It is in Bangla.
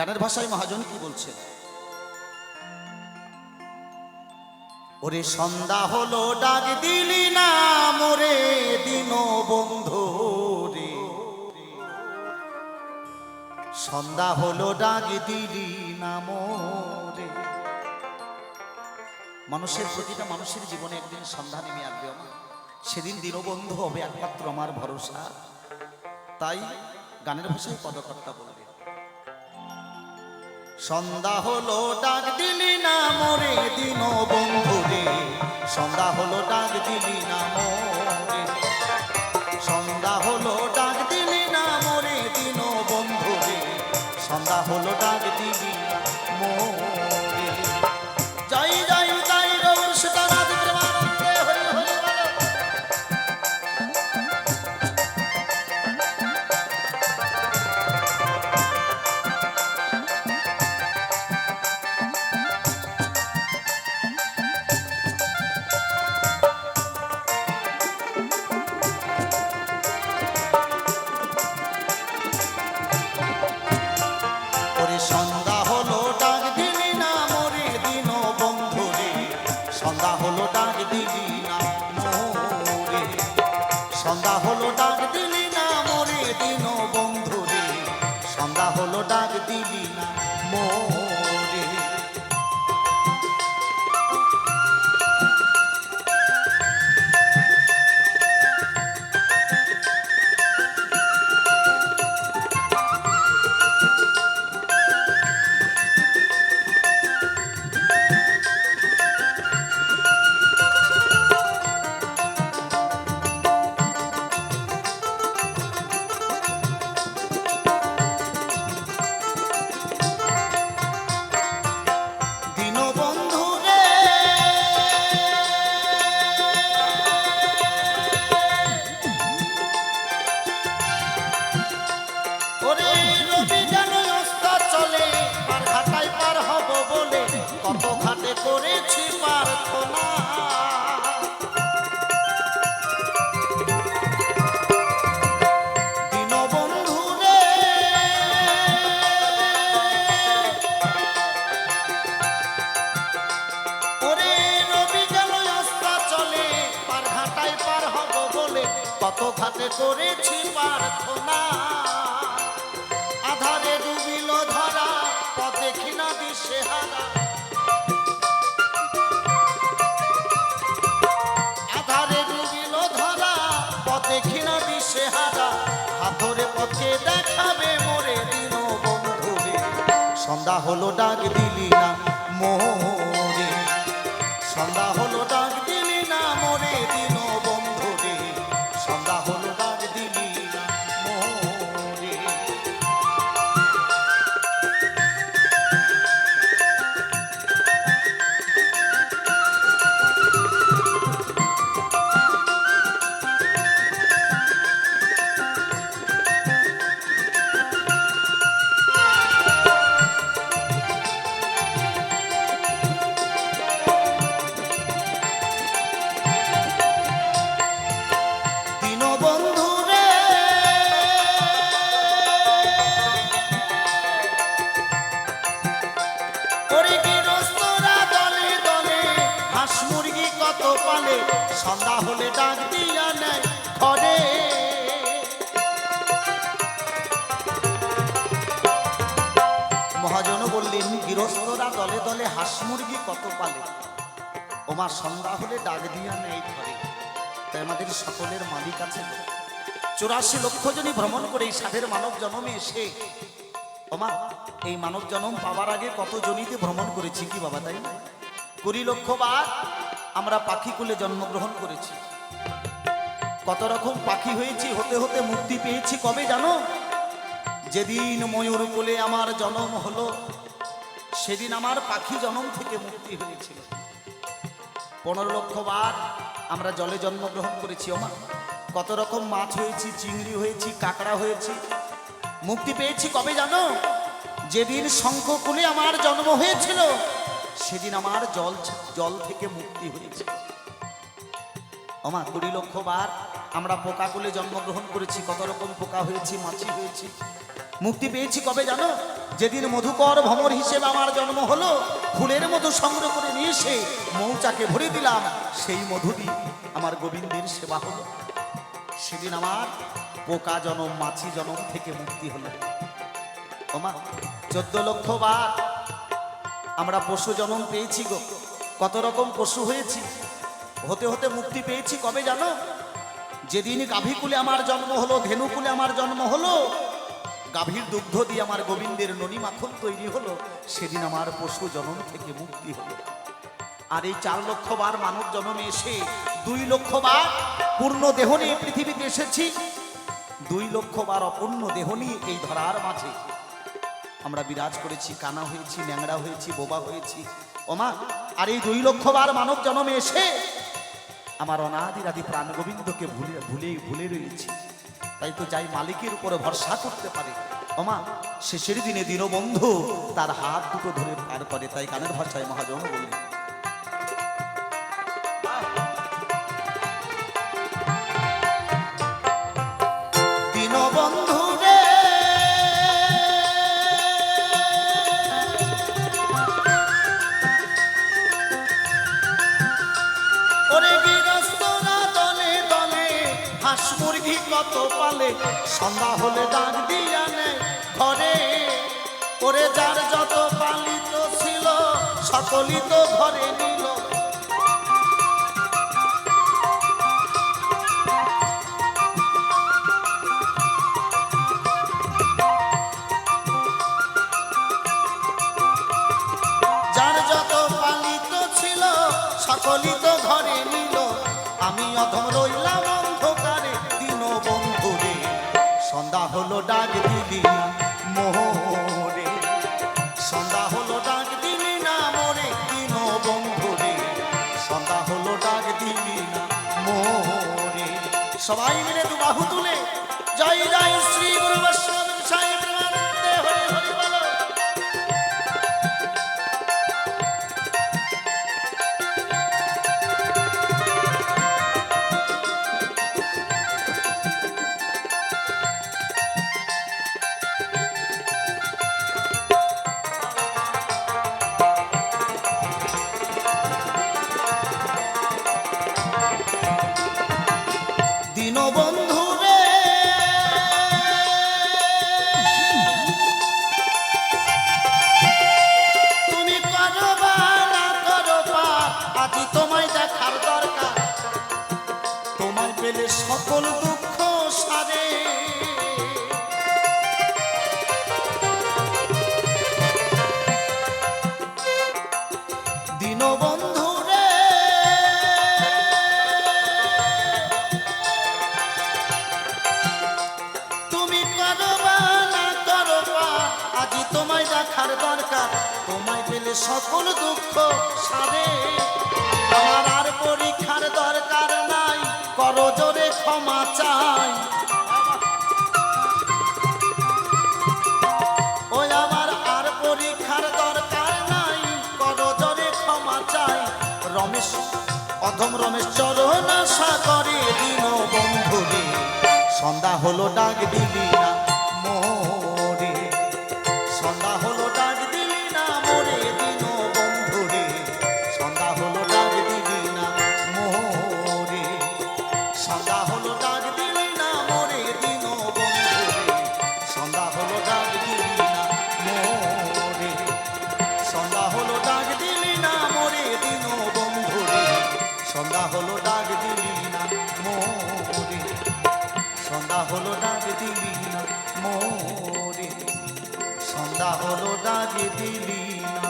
গানের ভাষায় মহাজন কি বলছেন? ওরে সন্ধ্যা হলো, ডাক দিলি না মোরে, দিন বন্ধু রে। সন্ধ্যা হলো, ডাক দিলি না মোরে। মানুষের প্রতিটা মানুষের জীবনে একদিন সন্ধ্যা নেমে আসবে আমার সেদিন দীনবন্ধু হবে একমাত্র আমার ভরসা। তাই গানের ভাষায় পদকর্তা বলবে। সন্ধ্যা হলো ডাক দিলি না মোরে দিন বন্ধু রে। সন্ধ্যা হলো ডাক দিলি না মোরে। সন্ধ্যা হলো ডাক দিলি না মোরে দিন বন্ধু রে। সন্ধ্যা হলো ডাক দিলি না মোরে। ডাক দিলি না মোরে কত ঘাটে করেছি প্রার্থনা। আধারে ডুবিল ধরা, পথ দেখি না দিশে হারা। আধারে ডুবিল ধরা, পথ দেখি না দিশে হারা। হাতরে পথে দেখাবে মোরে দিন বন্ধু রে সন্ধ্যা হলো ডাক দিলি না মোরে কত পালে সন্ধ্যা হলে ডাক দিয়া নেয় ঘরে। মহাজন বললেন, গৃহস্থরা দলে দলে হাঁস মুরগি কত পালে? ওমা সন্ধ্যা হলে ডাক দিয়া নেয় ঘরে। তাই আমাদের সকলের মালিক আছে চুরাশি লক্ষ জনই ভ্রমণ করে এই সাধের মানব জন্মে এসে। ওমা, এই মানব জন্ম পাওয়ার আগে কত জনিতে ভ্রমণ করেছি কি বাবা, তাই কুড়ি লক্ষ বার আমরা পাখি কুলে জন্মগ্রহণ করেছি। কত রকম পাখি হয়েছি, হতে হতে মুক্তি পেয়েছি কবে জানো? যেদিন ময়ূর কুলে আমার জন্ম হলো, সেদিন আমার পাখি জন্ম থেকে মুক্তি হয়েছিল। পনেরো লক্ষ বার আমরা জলে জন্মগ্রহণ করেছি, ওমা। কত রকম মাছ হয়েছি, চিংড়ি হয়েছি, কাঁকড়া হয়েছি, মুক্তি পেয়েছি কবে জানো? যেদিন শঙ্খকুলে আমার জন্ম হয়েছিল সেদিন আমার জল জল থেকে মুক্তি হয়েছে। ওমা, কুড়ি লক্ষ বার আমরা পোকাকুলে জন্মগ্রহণ করেছি, কত রকম পোকা হয়েছি, মাছি হয়েছি। মুক্তি পেয়েছি কবে জানো? যেদিন মধুকর ভ্রমর হিসেবে আমার জন্ম হলো, ফুলের মধু সংগ্রহ করে নিয়ে এসে মৌচাকে ভরে দিলাম, সেই মধু দিয়ে আমার গোবিন্দের সেবা হলো। সেদিন আমার পোকা জনম, মাছি জনম থেকে মুক্তি হলো। ওমা, চোদ্দ লক্ষ বার আমরা পশু জনম পেয়েছি গো। কত রকম পশু হয়েছি। হতে হতে মুক্তি পেয়েছি কবে জানো? যেদিন গাভীকুলে আমার জন্ম হলো ধেনুকুলে আমার জন্ম হলো, গাভীর দুগ্ধ দিয়ে আমার গোবিন্দের ননী মাখন তৈরি হলো, সেদিন আমার পশু জনম থেকে মুক্তি হলো। আর এই চার লক্ষ বার মানব জন্মে এসে, দুই লক্ষ বার পূর্ণ দেহ নিয়ে পৃথিবীতে এসেছি, দুই লক্ষ বার অপূর্ণ দেহ নিয়ে এই ধরার মাঝে আমরা বিরাজ করেছি, কানা হয়েছি ন্যাংরা হয়েছি, বোবা হয়েছি। ওমা, আর এই দুই লক্ষ বার মানব জন্মে এসে আমার অনাদি আদি প্রাণ গোবিন্দকে ভুলে ভুলে ভুলে রয়েছি। তাই তো যাই মালিকের উপরে ভরসা করতে পারে। ওমা, শেষের দিনে দীনবন্ধু তার হাত দুটো ধরে পার করে, তাই কানের ভাষায় মহাজন বললেন কত পালে, সন্ধ্যা হলে ডাক দিয়া ঘরে। ওরে যার যত পালিত ছিল, সকলই তো ঘরে নিল। যার যত পালিত ছিল, সকলই তো ঘরে নিল। আমি অধম রইলাম হলো ডাক দিলি মোহরে। সন্ধ্যা হলো ডাক দিলি না মোরে দিন বন্ধুরে সন্ধ্যা হলো ডাক দিলি না মোহরে। সবাই মিলে দু বাহু তুলে দীনবন্ধু আজই তোমায় দেখার দরকার। তোমায় পেলে সকল দুঃখ সারে। আমার আর পরীক্ষার দরকার নাই, করো জোরে ক্ষমা চাই। ওই আমার আর পরীক্ষার দরকার নাই, করো জোরে রমেশ, অধম রমেশ, চরণ আশা করে দিন বন্ধুরে। সন্ধ্যা হলো ডাক দিবি না মোরে সন্ধ্যা হলো ডাক দিলি না মোরে দিন সন্ধ্যা হলো ডাক দিলি না মোরে। সন্ধ্যা হলো ডাক দিলি না মোরে দিন বন্ধুরে। সন্ধ্যা হলো ডাক দিলি না মোরে। সন্ধ্যা হলো ডাক দিলি না মোরে। সন্ধ্যা হলো ডাক দিলি না